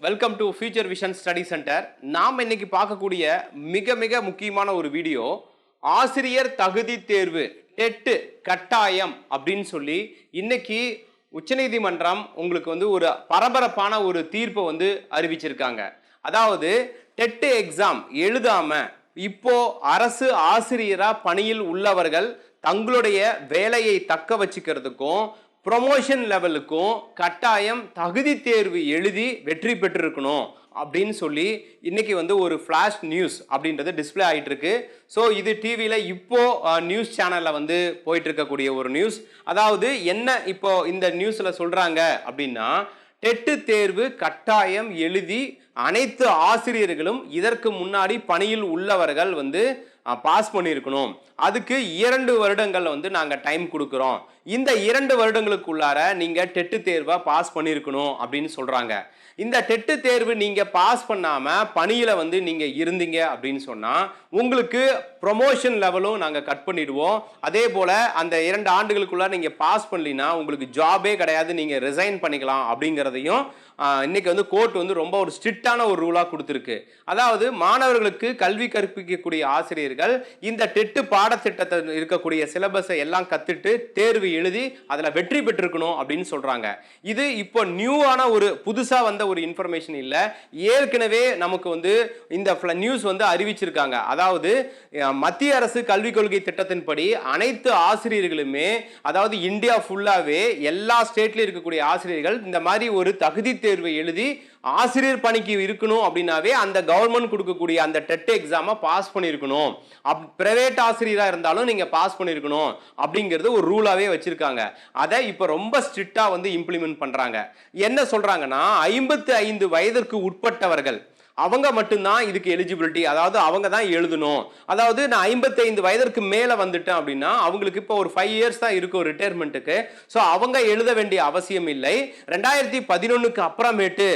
Welcome to Future Vision Study Centre நாம் இன்னைக்கு பார்க்கக்கூடிய மிக மிக முக்கியமான ஒரு வீடியோ ஆசிரியர் தகுதி தேர்வு டெட்டு கட்டாயம் அப்படின்னு சொல்லி இன்னைக்கு உச்சநீதிமன்றம் உங்களுக்கு வந்து ஒரு பரபரப்பான ஒரு தீர்ப்பை வந்து அறிவிச்சிருக்காங்க. அதாவது டெட்டு எக்ஸாம் எழுதாம இப்போ அரசு ஆசிரியராக பணியில் உள்ளவர்கள் தங்களுடைய வேலையை தக்க வச்சுக்கிறதுக்கும் ப்ரொமோஷன் லெவலுக்கும் கட்டாயம் தகுதி தேர்வு எழுதி வெற்றி பெற்றிருக்கணும் அப்படின்னு சொல்லி இன்னைக்கு வந்து ஒரு ஃப்ளாஷ் நியூஸ் அப்படின்றது டிஸ்ப்ளே ஆகிட்டு இருக்கு ஸோ இது டிவியில் இப்போ நியூஸ் சேனலில் வந்து போயிட்டு இருக்கக்கூடிய ஒரு நியூஸ் அதாவது என்ன இப்போ இந்த நியூஸில் சொல்கிறாங்க அப்படின்னா டெட்டு தேர்வு கட்டாயம் எழுதி அனைத்து ஆசிரியர்களும் இதற்கு முன்னாடி பணியில் உள்ளவர்கள் வந்து பாஸ் பண்ணியிருக்கணும். அதுக்கு இரண்டு வருடங்கள் வந்து நாங்கள் டைம் கொடுக்குறோம். இந்த இரண்டு வருடங்களுக்குள்ளார நீங்கள் டெட்டு தேர்வை பாஸ் பண்ணியிருக்கணும் அப்படின்னு சொல்கிறாங்க இந்த டெட்டு தேர்வு நீங்கள் பாஸ் பண்ணாமல் பணியில் வந்து நீங்கள் இருந்தீங்க அப்படின்னு சொன்னால் உங்களுக்கு ப்ரொமோஷன் லெவலும் நாங்கள் கட் பண்ணிடுவோம். அதே போல் அந்த இரண்டு ஆண்டுகளுக்குள்ள நீங்கள் பாஸ் பண்ணலினா உங்களுக்கு ஜாபே கிடையாது. நீங்கள் ரிசைன் பண்ணிக்கலாம் அப்படிங்கிறதையும் இன்றைக்கி இன்னைக்கு வந்து கோர்ட் வந்து ரொம்ப ஒரு ஸ்ட்ரிக்டான ஒரு ரூலாக கொடுத்துருக்கு. அதாவது மாணவர்களுக்கு கல்வி கற்பிக்கக்கூடிய ஆசிரியர் ஆசிரியர்கள் இந்த டெட்டு பாடத்திட்டத்தை இருக்கக்கூடிய சிலபஸை எல்லாம் கத்துட்டு தேர்வு எழுதி அதில் வெற்றி பெற்றிருக்கணும் அப்படின்னு சொல்றாங்க. இது இப்போ நியூவான ஒரு புதுசாக வந்த ஒரு இன்ஃபர்மேஷன் இல்லை. ஏற்கனவே நமக்கு வந்து இந்த நியூஸ் வந்து அறிவிச்சிருக்காங்க. அதாவது மத்திய அரசு கல்விக் கொள்கை திட்டத்தின்படி அனைத்து ஆசிரியர்களுமே அதாவது இந்தியா ஃபுல்லாகவே எல்லா ஸ்டேட்லேயும் இருக்கக்கூடிய ஆசிரியர்கள் இந்த மாதிரி ஒரு தகுதி தேர்வை எழுதி ஆசிரியர் பணிக்கு இருக்கணும் அப்படின்னாவே அந்த கவர்மெண்ட் கொடுக்கக்கூடிய அந்த டெட் எக்ஸாமை பாஸ் பண்ணியிருக்கணும். அப் பிரைவேட் ஆசிரியராக இருந்தாலும் நீங்கள் பாஸ் பண்ணியிருக்கணும் அப்படிங்கிறது ஒரு ரூலாகவே வச்சுருக்காங்க. அதை இப்போ ரொம்ப ஸ்ட்ரிக்டாக வந்து இம்ப்ளிமெண்ட் பண்ணுறாங்க என்ன சொல்கிறாங்கன்னா ஐம்பத்து ஐந்து வயதிற்கு உட்பட்டவர்கள் அவங்க மட்டும்தான் இதுக்கு எலிஜிபிலிட்டி அதாவது அவங்க தான் எழுதணும். அதாவது நான் ஐம்பத்தைந்து வயதிற்கு மேலே வந்துட்டேன் அப்படின்னா அவங்களுக்கு இப்போ ஒரு ஃபைவ் இயர்ஸ் தான் இருக்கும் ரிட்டையர்மெண்ட்டுக்கு ஸோ அவங்க எழுத வேண்டிய அவசியம் இல்லை. ரெண்டாயிரத்தி பதினொன்றுக்கு அப்புறமேட்டு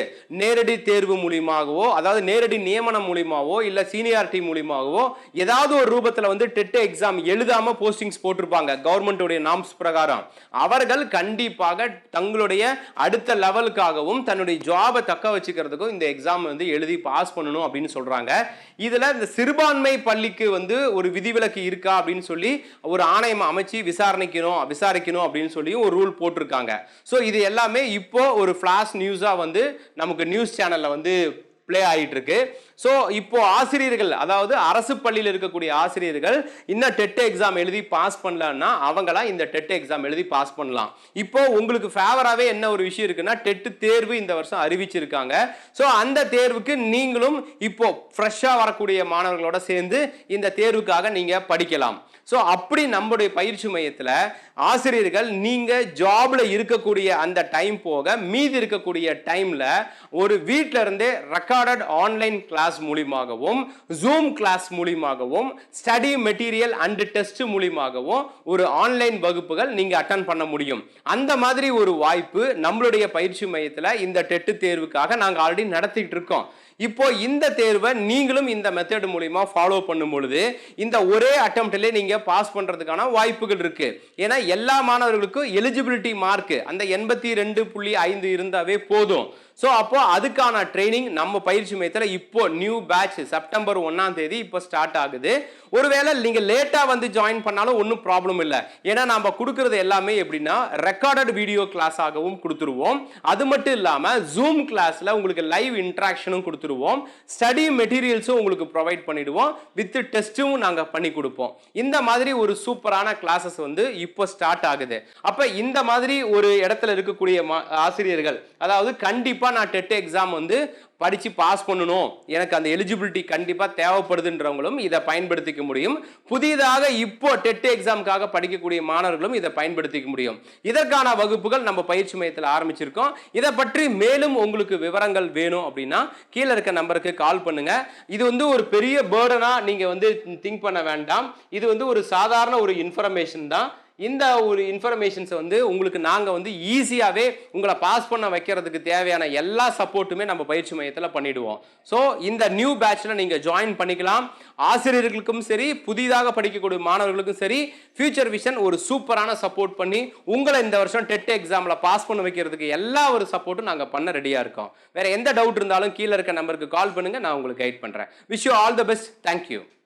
நேரடி தேர்வு மூலியமாகவோ அதாவது நேரடி நியமனம் மூலியமாகவோ இல்லை சீனியாரிட்டி மூலியமாகவோ ஏதாவது ஒரு ரூபத்தில் வந்து டெட் எக்ஸாம் எழுதாமல் போஸ்டிங்ஸ் போட்டிருப்பாங்க. கவர்மெண்ட்டுடைய நாம்ஸ் பிரகாரம். அவர்கள் கண்டிப்பாக தங்களுடைய அடுத்த லெவலுக்காகவும் தன்னுடைய ஜாபை தக்க வச்சுக்கிறதுக்கும் இந்த எக்ஸாம் வந்து எழுதி பாஸ் பண்ணணும் அப்படின்னு சொல்கிறாங்க இதில் இந்த சிறுபான்மை பள்ளிக்கு வந்து ஒரு விதிவிலக்கு இருக்கா அப்படின்னு சொல்லி ஒரு ஆணையம் அமைச்சு விசாரணைக்கணும் விசாரிக்கணும் அப்படின்னு சொல்லி ஒரு ரூல் போட்டிருக்காங்க. ஸோ இது எல்லாமே இப்போ ஒரு ஃப்ளாஷ் நியூஸாக வந்து நமக்கு நியூஸ் சேனலில் வந்து ப்ளே ஆகிட்டு இருக்கு ஸோ இப்போ ஆசிரியர்கள் அதாவது அரசு பள்ளியில் இருக்கக்கூடிய ஆசிரியர்கள் இன்னும் டெட் எக்ஸாம் எழுதி பாஸ் பண்ணலன்னா அவங்களாம் இந்த டெட் எக்ஸாம் எழுதி பாஸ் பண்ணலாம். இப்போ உங்களுக்கு ஃபேவராகவே என்ன ஒரு விஷயம் இருக்குன்னா டெட் தேர்வு இந்த வருஷம் அறிவிச்சிருக்காங்க. ஸோ அந்த தேர்வுக்கு நீங்களும் இப்போ ஃப்ரெஷ்ஷாக வரக்கூடிய மாணவர்களோட சேர்ந்து இந்த தேர்வுக்காக நீங்கள் படிக்கலாம். ஸோ அப்படி நம்முடைய பயிற்சி மையத்தில் ஆசிரியர்கள் நீங்கள் ஜாபில் இருக்கக்கூடிய அந்த டைம் போக மீதி இருக்கக்கூடிய டைமில் ஒரு வீட்டில் இருந்தே ரெக்கார்டட் ஆன்லைன் கிளாஸ் மூலியமாகவும் ஜூம் கிளாஸ் மூலியமாகவும் ஸ்டடி மெட்டீரியல் அண்டு டெஸ்ட் மூலியமாகவும் ஒரு ஆன்லைன் வகுப்புகள் நீங்கள் அட்டன் பண்ண முடியும். அந்த மாதிரி ஒரு வாய்ப்பு நம்மளுடைய பயிற்சி மையத்தில் இந்த டெட்டு தேர்வுக்காக நாங்கள் ஆல்ரெடி நடத்திட்டு இருக்கோம் இப்போ இந்த தேர்வை நீங்களும் இந்த மெத்தட் மூலியமாக ஃபாலோ பண்ணும் பொழுது இந்த ஒரே அட்டம்ப்ட்ல நீங்க பாஸ் பண்றதுக்கான வாய்ப்புகள் இருக்கு. ஏன்னா எல்லா மாணவர்களுக்கும் எலிஜிபிலிட்டி மார்க் அந்த எண்பத்தி ரெண்டு புள்ளி ஐந்து இருந்தாவே போதும். ஸோ அப்போ அதுக்கான ட்ரைனிங் நம்ம பயிற்சி மையத்தில் இப்போ நியூ பேட்ச் செப்டம்பர் ஒன்றாம் தேதி இப்போ ஸ்டார்ட் ஆகுது. ஒருவேளை நீங்கள் லேட்டாக வந்து ஜாயின் பண்ணாலும் ஒன்றும் ப்ராப்ளம் இல்லை. ஏன்னா நம்ம கொடுக்கறது எல்லாமே எப்படின்னா ரெக்கார்டட் வீடியோ கிளாஸ் ஆகவும் கொடுத்துருவோம். அது மட்டும் இல்லாமல் ஜூம் கிளாஸில் உங்களுக்கு லைவ் இன்ட்ராக்ஷனும் கொடுத்துருவோம். ஸ்டடி மெட்டீரியல்ஸும் உங்களுக்கு ப்ரொவைட் பண்ணிடுவோம். வித் டெஸ்ட்டும் நாங்கள் பண்ணி கொடுப்போம். இந்த மாதிரி ஒரு சூப்பரான கிளாஸஸ் வந்து இப்போ ஸ்டார்ட் ஆகுது. அப்போ இந்த மாதிரி ஒரு இடத்துல இருக்கக்கூடிய மா- ஆசிரியர்கள் அதாவது கண்டிப்பாக கண்டிப்பாக நான் டெட் எக்ஸாம் வந்து படித்து பாஸ் பண்ணணும். எனக்கு அந்த எலிஜிபிலிட்டி கண்டிப்பாக தேவைப்படுதுன்றவங்களும் இதை பயன்படுத்திக்க முடியும். புதிதாக இப்போ டெட் எக்ஸாமுக்காக படிக்கக்கூடிய மாணவர்களும் இதை பயன்படுத்திக்க முடியும். இதற்கான வகுப்புகள் நம்ம பயிற்சி மையத்தில் ஆரம்பிச்சிருக்கோம். இதை பற்றி மேலும் உங்களுக்கு விவரங்கள் வேணும் அப்படின்னா கீழே இருக்க நம்பருக்கு கால் பண்ணுங்க. இது வந்து ஒரு பெரிய பேர்டனாக நீங்கள் வந்து திங்க் பண்ண வேண்டாம். இது வந்து ஒரு சாதாரண ஒரு இன்ஃபர்மேஷன் தான். இந்த ஒரு இன்ஃபர்மேஷன்ஸை வந்து உங்களுக்கு நாங்கள் வந்து ஈஸியாகவே உங்களை பாஸ் பண்ண வைக்கிறதுக்கு தேவையான எல்லா சப்போர்ட்டுமே நம்ம பயிற்சி மையத்தில் பண்ணிடுவோம். ஸோ இந்த நியூ பேட்சில் நீங்கள் ஜாயின் பண்ணிக்கலாம். ஆசிரியர்களுக்கும் சரி புதிதாக படிக்கக்கூடிய மாணவர்களுக்கும் சரி ஃபியூச்சர் விஷன் ஒரு சூப்பரான சப்போர்ட் பண்ணி உங்களை இந்த வருஷம் டெட் எக்ஸாமில் பாஸ் பண்ண வைக்கிறதுக்கு எல்லா ஒரு சப்போர்ட்டும் நாங்கள் பண்ண ரெடியாக இருக்கோம். வேறு எந்த டவுட் இருந்தாலும் கீழே இருக்க நம்பருக்கு கால் பண்ணுங்கள் நான் உங்களுக்கு கைட் பண்ணுறேன் wish you all the best thank you